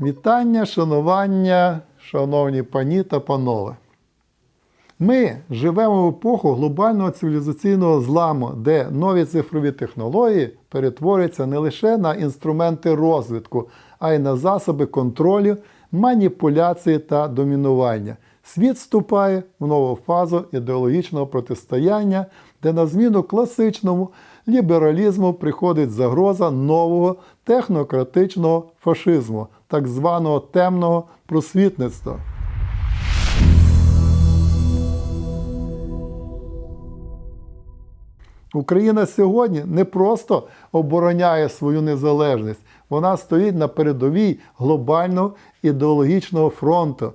Вітання, шанування, шановні пані та панове. Ми живемо в епоху глобального цивілізаційного зламу, де нові цифрові технології перетворюються не лише на інструменти розвитку, а й на засоби контролю, маніпуляції та домінування. Світ вступає в нову фазу ідеологічного протистояння, де на зміну класичному лібералізму приходить загроза нового технократичного фашизму, так званого темного просвітництва. Україна сьогодні не просто обороняє свою незалежність, вона стоїть на передовій глобального ідеологічного фронту.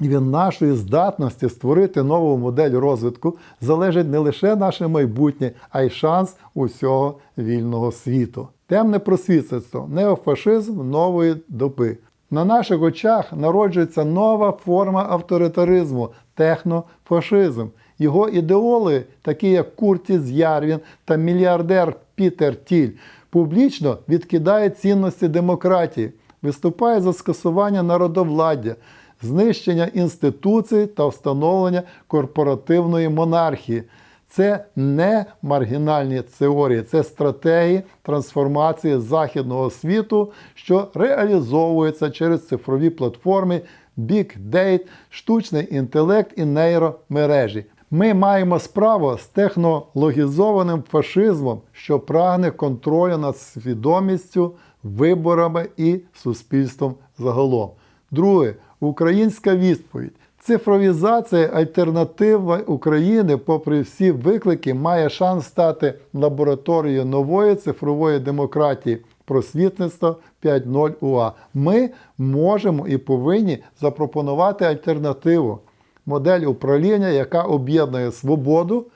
Від нашої здатності створити нову модель розвитку залежить не лише наше майбутнє, а й шанс усього вільного світу. Темне просвітництво, неофашизм нової доби. На наших очах народжується нова форма авторитаризму технофашизм. Його ідеологи, такі як Куртіс Ярвін та мільярдер Пітер Тіль, публічно відкидають цінності демократії, виступає за скасування народовладдя, знищення інституцій та встановлення корпоративної монархії. Це не маргінальні теорії, це стратегії трансформації західного світу, що реалізовуються через цифрові платформи Data, штучний інтелект і нейромережі. Ми маємо справу з технологізованим фашизмом, що прагне контролю над свідомістю, виборами і суспільством загалом. Друге, українська відповідь. Цифровізація альтернатива України, попри всі виклики, має шанс стати лабораторією нової цифрової демократії просвітництва 5.0 УА. Ми можемо і повинні запропонувати альтернативу модель управління, яка об'єднує свободу,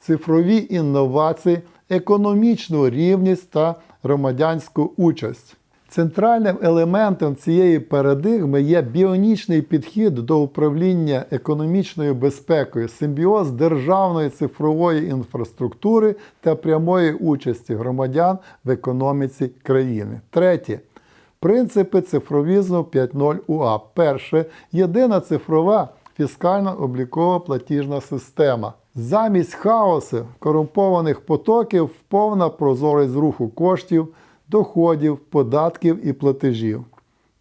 цифрові інновації, економічну рівність та громадянську участь. Центральним елементом цієї парадигми є біонічний підхід до управління економічною безпекою, симбіоз державної цифрової інфраструктури та прямої участі громадян в економіці країни. Третє. Принципи цифровізму 5.0 УА. Перше. Єдина цифрова фіскально-облікова платіжна система. Замість хаосу корумпованих потоків повна прозорість руху коштів, доходів, податків і платежів.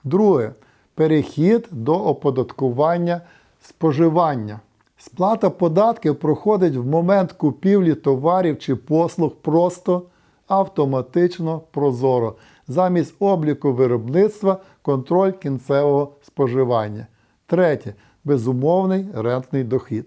Друге. Перехід до оподаткування споживання. Сплата податків проходить в момент купівлі товарів чи послуг просто, автоматично, прозоро, замість обліку виробництва контроль кінцевого споживання. Третє безумовний рентний дохід.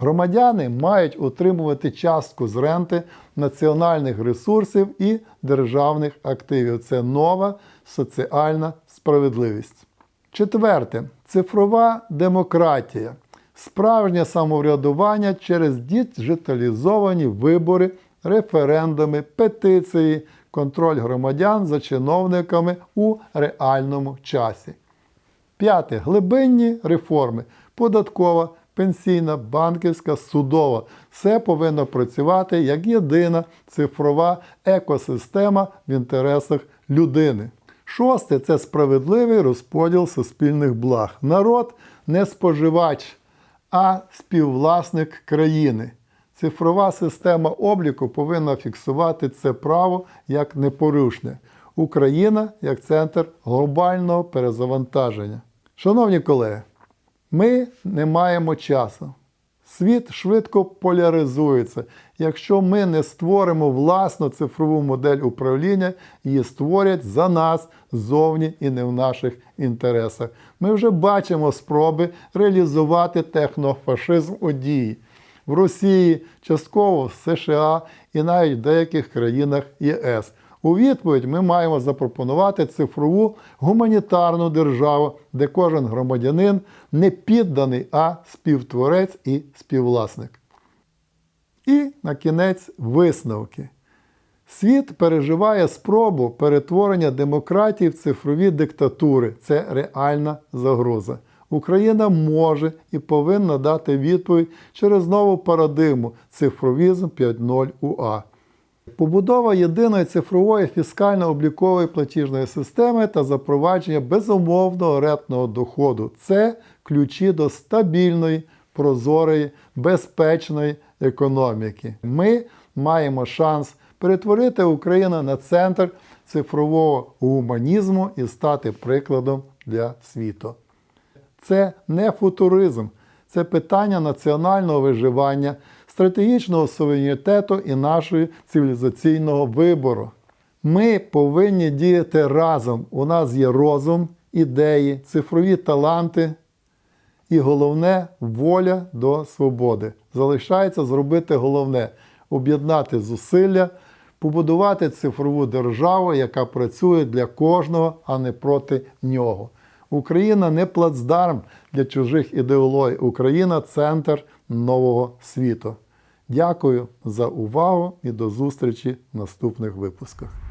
Громадяни мають отримувати частку з ренти національних ресурсів і державних активів. Це нова соціальна справедливість. Четверте цифрова демократія. Справжнє самоврядування через діджиталізовані вибори, референдуми, петиції, контроль громадян за чиновниками у реальному часі. П'яте. Глибинні реформи. Податкова, пенсійна, банківська, судова. Все повинно працювати як єдина цифрова екосистема в інтересах людини. Шосте це справедливий розподіл суспільних благ. Народ не споживач, а співвласник країни. Цифрова система обліку повинна фіксувати це право як непорушне. Україна як центр глобального перезавантаження. Шановні колеги, ми не маємо часу. Світ швидко поляризується. Якщо ми не створимо власну цифрову модель управління, її створять за нас ззовні і не в наших інтересах. Ми вже бачимо спроби реалізувати технофашизм у дії в Росії, частково в США і навіть в деяких країнах ЄС. У відповідь ми маємо запропонувати цифрову гуманітарну державу, де кожен громадянин не підданий, а співтворець і співвласник. І на кінець висновки. Світ переживає спробу перетворення демократії в цифрові диктатури. Це реальна загроза. Україна може і повинна дати відповідь через нову парадигму цифровізм 5.0 УА. Побудова єдиної цифрової фіскально-облікової платіжної системи та запровадження безумовного рентного доходу це ключі до стабільної, прозорої, безпечної економіки. Ми маємо шанс перетворити Україну на центр цифрового гуманізму і стати прикладом для світу. Це не футуризм, це питання національного виживання, стратегічного суверенітету і нашого цивілізаційного вибору. Ми повинні діяти разом. У нас є розум, ідеї, цифрові таланти і головне воля до свободи. Залишається зробити головне об'єднати зусилля, побудувати цифрову державу, яка працює для кожного, а не проти нього. Україна не плацдарм для чужих ідеологій. Україна центр нового світу. Дякую за увагу і до зустрічі в наступних випусках.